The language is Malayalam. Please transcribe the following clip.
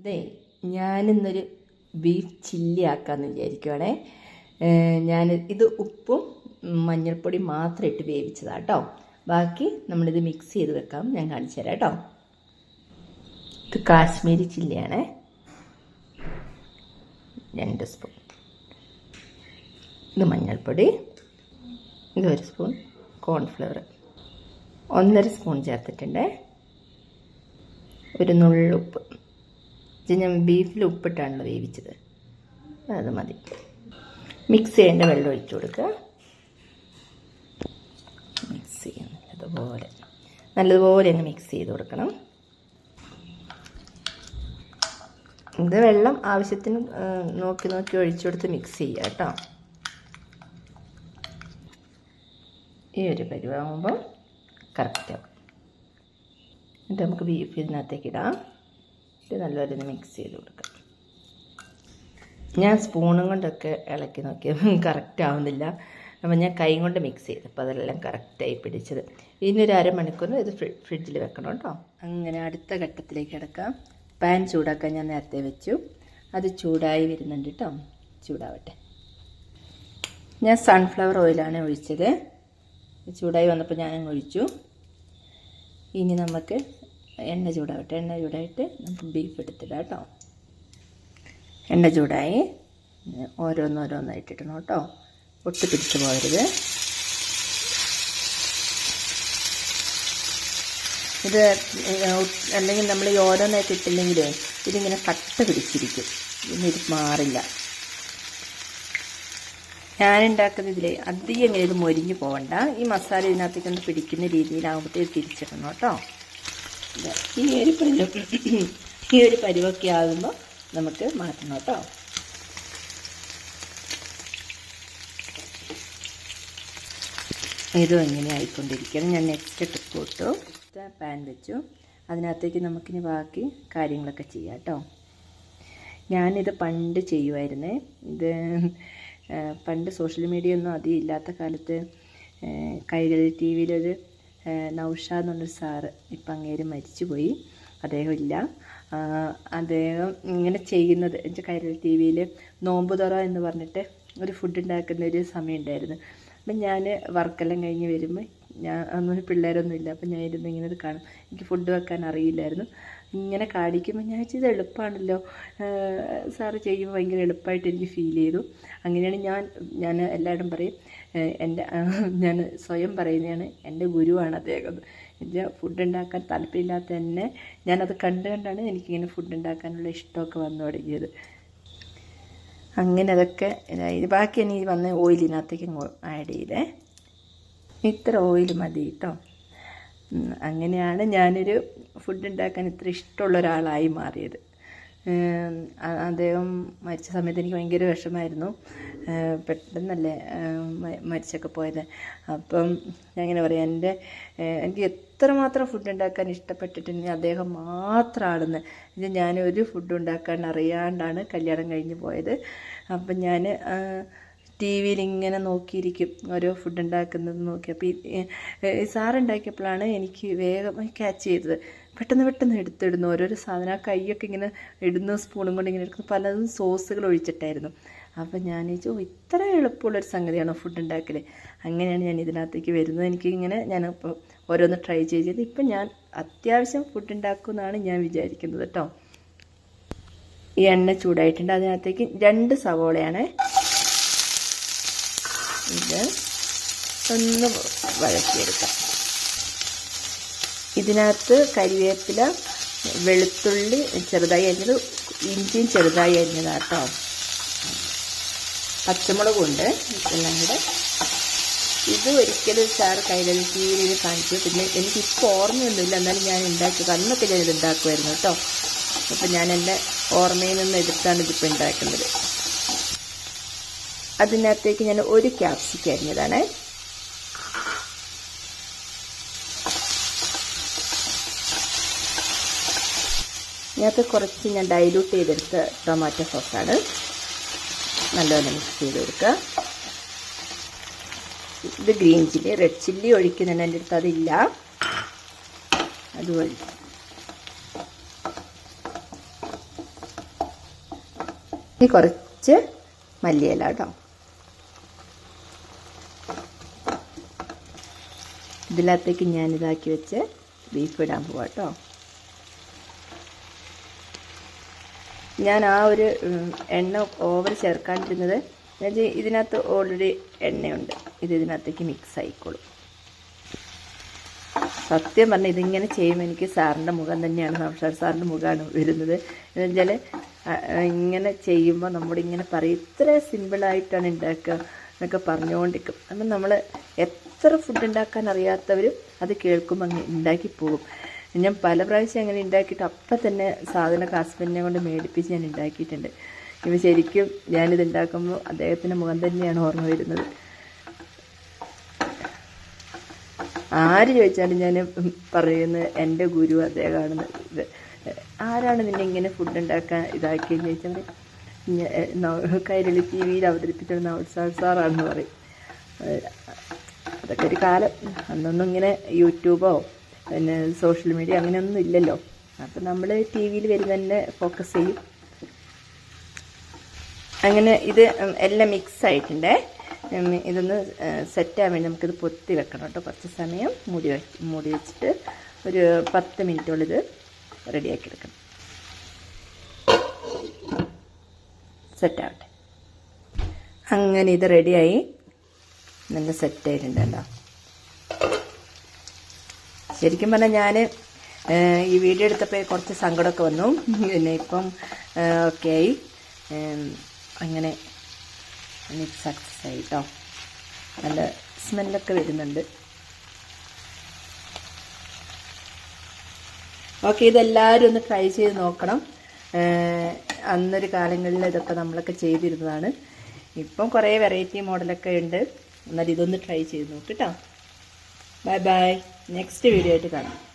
അതെ ഞാനിന്നൊരു ബീഫ് ചില്ലി ആക്കാമെന്ന് വിചാരിക്കുവാണേ. ഞാൻ ഇത് ഉപ്പും മഞ്ഞൾപ്പൊടി മാത്രം ഇട്ട് വേവിച്ചതാണ് കേട്ടോ ബാക്കി നമ്മളിത് മിക്സ് ചെയ്ത് വെക്കാം. ഞാൻ കാണിച്ചു തരാം കേട്ടോ ഇത് കാശ്മീരി ചില്ലിയാണേ രണ്ട് സ്പൂൺ ഇത് മഞ്ഞൾപ്പൊടി. ഇത് ഒരു സ്പൂൺ കോൺഫ്ലവർ ഒന്നര സ്പൂൺ ചേർത്തിട്ടുണ്ട്. ഒരു നുള്ളുപ്പ് ഇത് ഞാൻ ബീഫിൽ ഉപ്പിട്ടാണ് വേവിച്ചത്. അത് മതി. മിക്സ് ചെയ്യേണ്ട വെള്ളം ഒഴിച്ചു കൊടുക്കുക. മിക്സ് ചെയ്യണം അതുപോലെ നല്ലതുപോലെ അങ്ങ് മിക്സ് ചെയ്ത് കൊടുക്കണം. ഇത് വെള്ളം ആവശ്യത്തിന് നോക്കി നോക്കി ഒഴിച്ചു കൊടുത്ത് മിക്സ് ചെയ്യുക കേട്ടോ. ഈ ഒരു പരുവാകുമ്പോൾ കറക്റ്റാവും എന്നിട്ട് നമുക്ക് ബീഫ് ഇതിനകത്തേക്ക് ഇടാം. ഇത് നല്ലപോലെ മിക്സ് ചെയ്ത് കൊടുക്കാം ഞാൻ സ്പൂണും കൊണ്ടൊക്കെ ഇളക്കി നോക്കിയത് കറക്റ്റ് ആവുന്നില്ല. അപ്പം ഞാൻ കൈ കൊണ്ട് മിക്സ് ചെയ്ത്. അപ്പോൾ അതെല്ലാം കറക്റ്റായി പിടിച്ചത്. ഇനി ഒരു അരമണിക്കൂർ ഇത് ഫ്രിഡ്ജിൽ വെക്കണം കേട്ടോ. അങ്ങനെ അടുത്ത ഘട്ടത്തിലേക്ക് കിടക്കാം. പാൻ ചൂടാക്കാൻ ഞാൻ നേരത്തെ വെച്ചു. അത് ചൂടായി വരുന്നുണ്ട് കേട്ടോ. ചൂടാവട്ടെ. ഞാൻ സൺഫ്ലവർ ഓയിലാണ് ഒഴിച്ചത്. ചൂടായി വന്നപ്പോൾ ഞാനങ്ങ് ഒഴിച്ചു. ഇനി നമുക്ക് എണ്ണ ചൂടാവട്ടെ എണ്ണ ചൂടായിട്ട് നമുക്ക് ബീഫ് എടുത്തിടാം കേട്ടോ. എണ്ണ ചൂടായി. ഓരോന്നോരോന്നായിട്ടിടണം കേട്ടോ. ഒട്ടി പിടിച്ച് പോകരുത്. ഇത് അല്ലെങ്കിൽ നമ്മൾ ഈ ഓരോന്നായിട്ട് ഇട്ടില്ലെങ്കിൽ ഇതിങ്ങനെ കട്ട പിടിച്ചിരിക്കും. ഇന്ന് ഇത് മാറില്ല. ഞാനുണ്ടാക്കുന്ന ഇതിൽ അധികം ഇങ്ങനെ ഇത് മൊരിഞ്ഞു പോകണ്ട ഈ മസാല ഇതിനകത്തേക്ക് ഒന്ന് പിടിക്കുന്ന രീതിയിലാകുമ്പോഴത്തേക്ക് തിരിച്ചിടണം കേട്ടോ. ഈ ഒരു പരുവ ഈ ഒരു പരുവൊക്കെ ആകുമ്പോൾ നമുക്ക് മാറ്റണം കേട്ടോ. ഇതും ഇങ്ങനെ ആയിക്കൊണ്ടിരിക്കണം ഞാൻ നെക്സ്റ്റ് ടിപ്പ് ഇട്ടു. പാൻ വെച്ചു. അതിനകത്തേക്ക് നമുക്കിനി ബാക്കി കാര്യങ്ങളൊക്കെ ചെയ്യാം കേട്ടോ. ഞാനിത് പണ്ട് ചെയ്യുമായിരുന്നേ ഇത് പണ്ട് സോഷ്യൽ മീഡിയ ഒന്നും അധികം ഇല്ലാത്ത കാലത്ത് കൈകൾ ടി വിയിലൊരു നൗഷാദ് എന്നുള്ളൊരു സാറ് ഇപ്പം അങ്ങേര് മരിച്ചുപോയി. അദ്ദേഹം ഇല്ല ആ, അദ്ദേഹം ഇങ്ങനെ ചെയ്യുന്നത് എന്റെ കൈരൽ ടി വിയിൽ നോമ്പ് തുറ എന്ന് പറഞ്ഞിട്ട് ഒരു ഫുഡ് ഉണ്ടാക്കുന്ന ഒരു സമയം ഉണ്ടായിരുന്നു. അപ്പം ഞാൻ വർക്കെല്ലാം കഴിഞ്ഞ് വരുമ്പോൾ ഞാൻ അന്നൊരു പിള്ളേരൊന്നും ഇല്ല. അപ്പം ഞാൻ ഇരുന്ന് ഇങ്ങനെ ഇത് കാണും. എനിക്ക് ഫുഡ് വെക്കാൻ അറിയില്ലായിരുന്നു. ഇങ്ങനെ കാണിക്കുമ്പോൾ ഞാൻ ഇത് എളുപ്പമാണല്ലോ സാറ് ചെയ്യുമ്പോൾ ഭയങ്കര എളുപ്പമായിട്ട് എനിക്ക് ഫീൽ ചെയ്തു. അങ്ങനെയാണ് ഞാൻ ഞാൻ എല്ലാവരും പറയും എന്റെ ഞാൻ സ്വയം പറയുന്നതാണ് എന്റെ ഗുരുവാണ് അദ്ദേഹം. എന്റെ ഫുഡ് ഉണ്ടാക്കാൻ താല്പര്യമില്ലാത്ത തന്നെ ഞാനത് കണ്ട് കണ്ടാണ് എനിക്കിങ്ങനെ ഫുഡ് ഉണ്ടാക്കാനുള്ള ഇഷ്ടമൊക്കെ വന്നു തുടങ്ങിയത്. അങ്ങനെ അതൊക്കെ ബാക്കി ഇനി വന്ന ഓയിലിനകത്തേക്ക് ആഡ് ചെയ്തേ. ഇത്ര ഓയിൽ മതി കേട്ടോ. അങ്ങനെയാണ് ഞാനൊരു ഫുഡ് ഉണ്ടാക്കാൻ ഇത്ര ഇഷ്ടമുള്ള ഒരാളായി മാറിയത്. അദ്ദേഹം മരിച്ച സമയത്ത് എനിക്ക് ഭയങ്കര വിഷമമായിരുന്നു. പെട്ടെന്നല്ലേ മരിച്ചൊക്കെ പോയത്. അപ്പം ഞാൻ ഇങ്ങനെ പറയാം എന്റെ എനിക്ക് എത്രമാത്രം ഫുഡ് ഉണ്ടാക്കാൻ ഇഷ്ടപ്പെട്ടിട്ടുണ്ടെങ്കിൽ അദ്ദേഹം മാത്രമാണെന്ന് ഇത് ഞാൻ ഒരു ഫുഡ് ഉണ്ടാക്കാൻ അറിയാണ്ടാണ് കല്യാണം കഴിഞ്ഞ് പോയത്. അപ്പം ഞാൻ ടി വിയിൽ ഇങ്ങനെ നോക്കിയിരിക്കും ഓരോ ഫുഡ് ഉണ്ടാക്കുന്നത് നോക്കി. അപ്പോൾ ഈ സാറുണ്ടാക്കിയപ്പോഴാണ് എനിക്ക് വേഗം ക്യാച്ച് ചെയ്തത്. പെട്ടെന്ന് പെട്ടെന്ന് എടുത്തിടുന്നു. ഓരോരോ സാധനം ആ കൈയൊക്കെ ഇങ്ങനെ ഇടുന്ന സ്പൂണും കൊണ്ട് ഇങ്ങനെ എടുക്കുന്നു പലതും സോസുകൾ ഒഴിച്ചിട്ടായിരുന്നു. അപ്പം ഞാൻ ചോദിച്ചു ഇത്ര എളുപ്പമുള്ളൊരു സംഗതിയാണോ ഫുഡ് ഉണ്ടാക്കൽ അങ്ങനെയാണ് ഞാൻ ഇതിനകത്തേക്ക് വരുന്നത്. എനിക്ക് ഇങ്ങനെ ഞാൻ ഇപ്പോൾ ഓരോന്ന് ട്രൈ ചെയ്ത് ഇപ്പം ഞാൻ അത്യാവശ്യം ഫുഡ് ഉണ്ടാക്കുമെന്നാണ് ഞാൻ വിചാരിക്കുന്നത് കേട്ടോ ഈ എണ്ണ ചൂടായിട്ടുണ്ട്. അതിനകത്തേക്ക് രണ്ട് സവോളയാണ്. ഇത് ഒന്ന് വഴറ്റിയെടുക്കാം. ഇതിനകത്ത് കരിവേപ്പില വെളുത്തുള്ളി ചെറുതായി അരിഞ്ഞത് ഇഞ്ചിയും ചെറുതായി അരിഞ്ഞതാണ് കേട്ടോ. പച്ചമുളകുണ്ട് എല്ലാം കൂടെ. ഇത് ഒരിക്കലും സാർ ടി വിയിൽ കാണിച്ചു. പിന്നെ എനിക്കിപ്പോൾ ഓർമ്മയൊന്നുമില്ല. എന്നാലും ഞാൻ ഉണ്ടാക്കിയത് അന്നൊക്കെ ഞാനിത് ഉണ്ടാക്കുമായിരുന്നു കേട്ടോ. അപ്പം ഞാൻ എന്റെ ഓർമ്മയിൽ നിന്ന് എടുത്താണ് ഇതിപ്പോൾ ഉണ്ടാക്കുന്നത്. അതിനകത്തേക്ക് ഞാൻ ഒരു ക്യാപ്സിക്കം അരിഞ്ഞതാണ്. ഇതിനകത്ത് കുറച്ച് ഞാൻ ഡൈലൂട്ട് ചെയ്തെടുത്ത ടൊമാറ്റോ സോസാണ് നല്ലപോലെ മിക്സ് ചെയ്ത് കൊടുക്കുക ഇത് ഗ്രീൻ ചില്ലി റെഡ് ചില്ലി ഒഴിക്കുന്നുണ്ട്. എന്റെ അടുത്ത് അതില്ല. അതുപോലെ. ഇനി കുറച്ച് മല്ലിയില കേട്ടോ ഇതിനകത്തേക്ക് ഞാൻ ഇതാക്കി വെച്ച് ബീഫ് ഇടാൻ പോവാം കേട്ടോ ഞാൻ ആ ഒരു എണ്ണ ഓവർ ചേർക്കാണ്ടിരുന്നത് എന്നുവെച്ചാൽ ഇതിനകത്ത് ഓൾറെഡി എണ്ണയുണ്ട്. ഇത് ഇതിനകത്തേക്ക് മിക്സ് ആയിക്കോളും. സത്യം പറഞ്ഞാൽ ഇതിങ്ങനെ ചെയ്യുമ്പോൾ എനിക്ക് സാറിന്റെ മുഖം തന്നെയാണ് നൗഷാദ് സാറിന്റെ മുഖമാണ് വരുന്നത്. എന്നുവെച്ചാൽ ഇങ്ങനെ ചെയ്യുമ്പോൾ നമ്മളിങ്ങനെ പറയും ഇത്ര സിമ്പിളായിട്ടാണ് ഉണ്ടാക്കുക എന്നൊക്കെ പറഞ്ഞുകൊണ്ടിരിക്കും അപ്പം നമ്മൾ എത്ര ഫുഡ് ഉണ്ടാക്കാൻ അറിയാത്തവരും അത് കേൾക്കുമ്പോൾ അങ്ങ് ഉണ്ടാക്കി പോകും. ഞാൻ പല പ്രാവശ്യം അങ്ങനെ ഉണ്ടാക്കിയിട്ട് അപ്പം തന്നെ സാധനമൊക്കെ ഹസ്ബൻഡിനെ കൊണ്ട് മേടിപ്പിച്ച് ഞാൻ ഉണ്ടാക്കിയിട്ടുണ്ട്. ഇപ്പം ശരിക്കും ഞാനിത് ഉണ്ടാക്കുമ്പോൾ അദ്ദേഹത്തിന്റെ മുഖം തന്നെയാണ് ഓർമ്മ വരുന്നത്. ആര് ചോദിച്ചാലും ഞാൻ പറയുന്നത് എന്റെ ഗുരു അദ്ദേഹമാണ് ഇത് ആരാണ് നിന്നെ ഇങ്ങനെ ഫുഡ് ഉണ്ടാക്കാൻ ഇതാക്കിയെന്ന് ചോദിച്ചാൽ കൈരളി ടി വിയിൽ അവതരിപ്പിച്ചത് നൗസാദ് സാറാണെന്ന് പറയും. അതൊക്കെ ഒരു കാലം. അന്നൊന്നും ഇങ്ങനെ യൂട്യൂബോ പിന്നെ സോഷ്യൽ മീഡിയ അങ്ങനെയൊന്നും ഇല്ലല്ലോ. അപ്പം നമ്മൾ ടി വിയിൽ വരുന്നതന്നെ ഫോക്കസ് ചെയ്യും. അങ്ങനെ ഇത് എല്ലാം മിക്സ് ആയിട്ടുണ്ടേ. ഇതൊന്ന് സെറ്റാകാൻ വേണ്ടി നമുക്കിത് പൊത്തി വെക്കണം കേട്ടോ. കുറച്ച് സമയം മുടി മുടി വെച്ചിട്ട് ഒരു പത്ത് മിനിറ്റോളം ഇത് റെഡിയാക്കി എടുക്കണം. സെറ്റാവട്ടെ അങ്ങനെ ഇത് റെഡിയായി നല്ല സെറ്റായിട്ടുണ്ടല്ലോ ശരിക്കും പറഞ്ഞാൽ ഞാൻ ഈ വീഡിയോ എടുത്തപ്പോൾ കുറച്ച് സങ്കടമൊക്കെ വന്നു. പിന്നെ ഇപ്പം ഓക്കെ ആയി. അങ്ങനെ സക്സസ് ആയി കേട്ടോ നല്ല സ്മെല്ലൊക്കെ വരുന്നുണ്ട്. ഓക്കെ ഇതെല്ലാവരും ഒന്ന് ട്രൈ ചെയ്ത് നോക്കണം. അന്നൊരു കാലങ്ങളിൽ ഇതൊക്കെ നമ്മളൊക്കെ ചെയ്തിരുന്നതാണ്. ഇപ്പം കുറേ വെറൈറ്റി മോഡലൊക്കെ ഉണ്ട്. എന്നാൽ ഇതൊന്ന് ട്രൈ ചെയ്ത് നോക്ക് കേട്ടോ ബൈ ബൈ നെക്സ്റ്റ് വീഡിയോ ആയിട്ട് കാണാം.